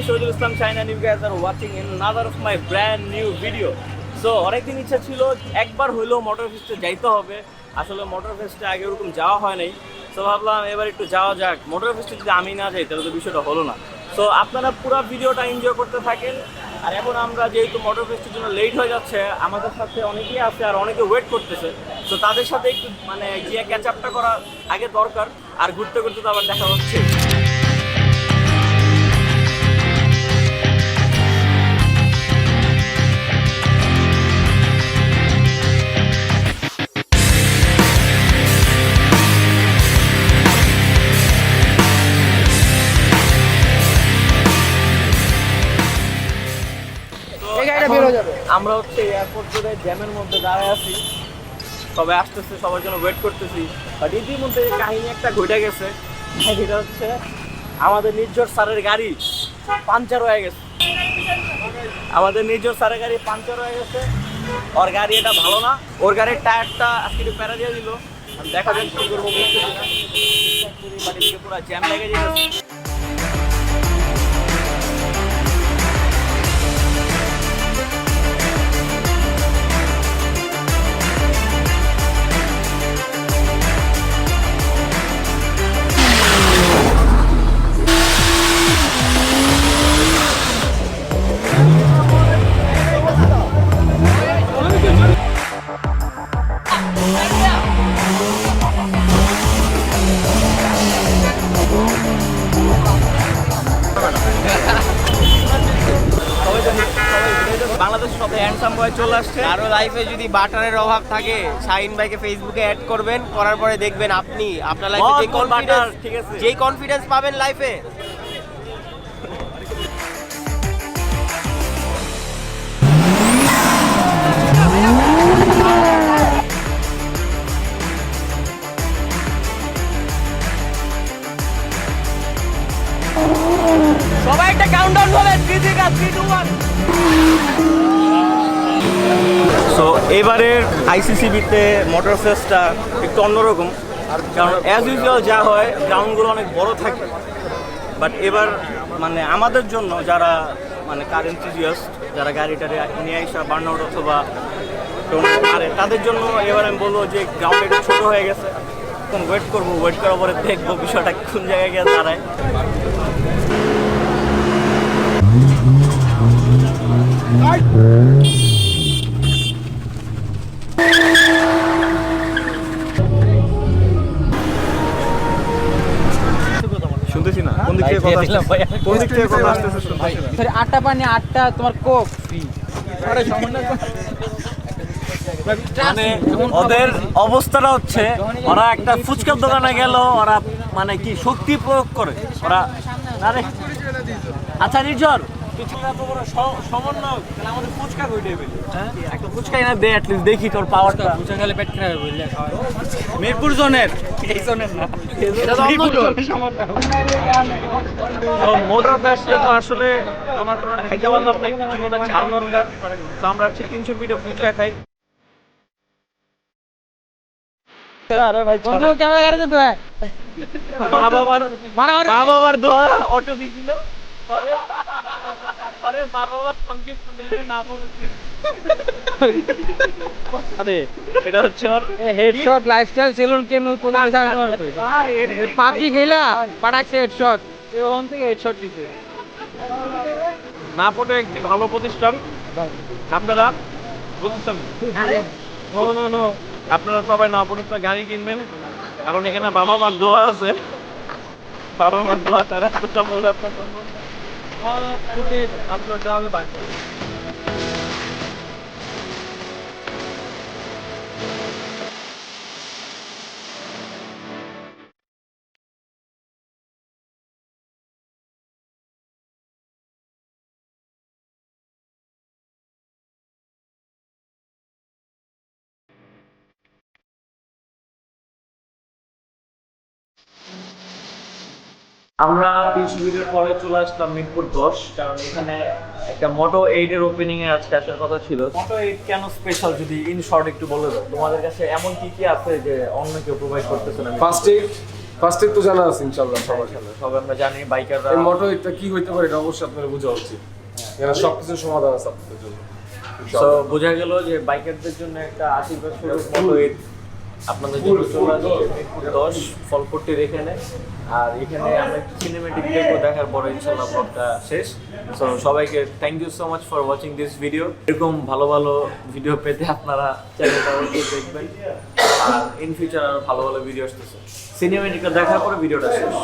আসসালামু আলাইকুম this is me Shahidul Islam China new guys are watching in another of my brand new video so অনেকদিন ইচ্ছা ছিল, একবার হইলেও মোটর ফেস্টে যাইতে হবে। আসলে মোটর ফেস্টে আগে ওরকম যাওয়া হয় নাই। সো ভাবলাম এবার একটু যাওয়া যাক। মোটর ফেস্টে যদি আমি না যাই, তাহলে তো বিষয়টা হলো না। সো আপনারা পুরো ভিডিওটা এনজয় করতে থাকেন। আর এখন আমরা যেহেতু মোটর ফেস্টের জন্য লেট হয়ে যাচ্ছে, আমাদের সাথে অনেকেই আছে আর অনেকে ওয়েট করতেছে। তো তাদের সাথে একটু মানে গিয়ে ক্যাচ আপটা করা আগে দরকার। আর ঘুরতে ঘুরতে তো আবার দেখা হচ্ছে। আমরা হচ্ছে এয়ারপোর্ট করে জ্যামের মধ্যে দাঁড়ায় আছি। সবাই আসতেছে, সবার জন্য ওয়েট করতেছি। বাট ইতিমধ্যে কাহিনী একটা ঘটে গেছে। সেটা হচ্ছে, আমাদের নির্জর স্যারের গাড়ি পাঞ্চার হয়ে গেছে। আমাদের নির্জর স্যারের গাড়ি পাঞ্চার হয়ে গেছে। ওর গাড়ি এটা ভালো না। ওর গাড়ির টায়ারটা আজকে একটু প্যারা দিয়ে দিল। দেখা যাক কি করব বাট এদিকে পুরো জ্যাম লেগে যেতেছে বাংলাদেশ সব হ্যান্ডসাম বয় চলে আসছে কারও লাইফে যদি বাটারের অভাব থাকে শাহিন ভাইকে ফেসবুকে অ্যাড করবেন করার পরে দেখবেন আপনি আপনার লাইফে যে কনফিডেন্স ঠিক আছে। যেই কনফিডেন্স পাবেন লাইফে একটা কাউন্টডাউন বলেন 3 থেকে 3 2 1 সো এবারের আইসিসিবিতে মোটর ফেস্টটা একটু অন্যরকম। কারণ অ্যাজ ইউজুয়াল যা হয় গ্রাউন্ডগুলো অনেক বড় থাকে। বাট এবার মানে আমাদের জন্য যারা মানে কার এনথুজিয়াস্ট যারা গাড়িটারে নিয়ে আসা বার্নআউট অথবা তাদের জন্য এবার আমি বলব যে গ্রাউন্ড একটু ছোটো হয়ে গেছে। এখন ওয়েট করব ওয়েট করার পরে দেখব বিষয়টা কোন জায়গায় গিয়ে দাঁড়ায়। দিক থেকে কথা আসতেছে? কোন দিক থেকে কথা আসতেছে সরি আটটা পানি আটটা তোমার কোক। ফ্রি মানে ওদের অবস্থাটা হচ্ছে ওরা একটা ফুচকার দোকানে গেল ওরা মানে কি শক্তি প্রয়োগ করে? ওরা আরে। আচ্ছা নির্ঝর বড় তাহলে আমাদের ফুচকা পেলি? হ্যাঁ? একটা ফুচকা এনে দে অ্যাটলিস্ট দেখি তোর পাওয়ারটা বুঝা গেলে পেট খারাপ মিরপুর জোনের। এই জোনের না। মোটর ব্যাসটা তো আসলে আমার তিনশো পিঠে ফুচকা খাই। আরে ভাই বন্ধু ক্যামেরা গাড়ি দেবে মা বাবার মারা মা বাবার দোয়া অটো দিছিল। মা বাবার সঙ্গে না বলছি আরে এটা হচ্ছে ওর হেডশট লাইফস্টাইল সেলুন কেন কোন পাবজি খেলা? পাঠাচ্ছে হেডশট ওখান থেকে হেডশট দিছে। না পড়ে একটি ভালো প্রতিষ্ঠান। আপনারা বুঝছেন? No no no. আপনারা সবাই না পড়ে গাড়ি কিনবেন। কারণ এখানে বাবা মার দোয়া আছে। বাবা মার দোয়া তারা এতটা বলে আপনার আপনার দামে বাকি আমরা বিশ মিনিটের পরে চলে আসলাম মিরপুর দশ কারণ এখানে একটা মোটো এইট এর ওপেনিং এ আজকে আসার কথা ছিল। মোটো এইট কেন স্পেশাল যদি ইন শর্ট একটু বলে দাও? তোমাদের কাছে এমন কি কি আছে যে অন্য কেউ প্রোভাইড করতেছে না? ফার্স্ট এইড ফার্স্ট তো জানা আছে ইনশাল্লাহ সবার সবাই আমরা জানি বাইকাররা এই মোটো এটা কি হইতে পারে এটা অবশ্যই আপনার বোঝা উচিত। এখানে সবকিছুর সমাধান আছে আপনাদের জন্য। তো বোঝা গেল যে বাইকারদের জন্য একটা আশীর্বাদ স্বরূপ মতো ঈদ আপনাদের জন্য চলে মিরপুর দশ। ফলপট্টির এখানে আর এখানে আমরা সিনেমেটিক দেখব দেখার পরে ইনশাল্লাহ ব্লগটা শেষ। সো সবাইকে thank you so much for watching this video এরকম ভালো ভালো ভিডিও পেতে আপনারা চ্যানেলটা দেখবেন। আর ইন ফিউচার আরও ভালো ভালো ভিডিও আসতেছে। সিনেমেটিকটা দেখার পরে ভিডিওটা শেষ।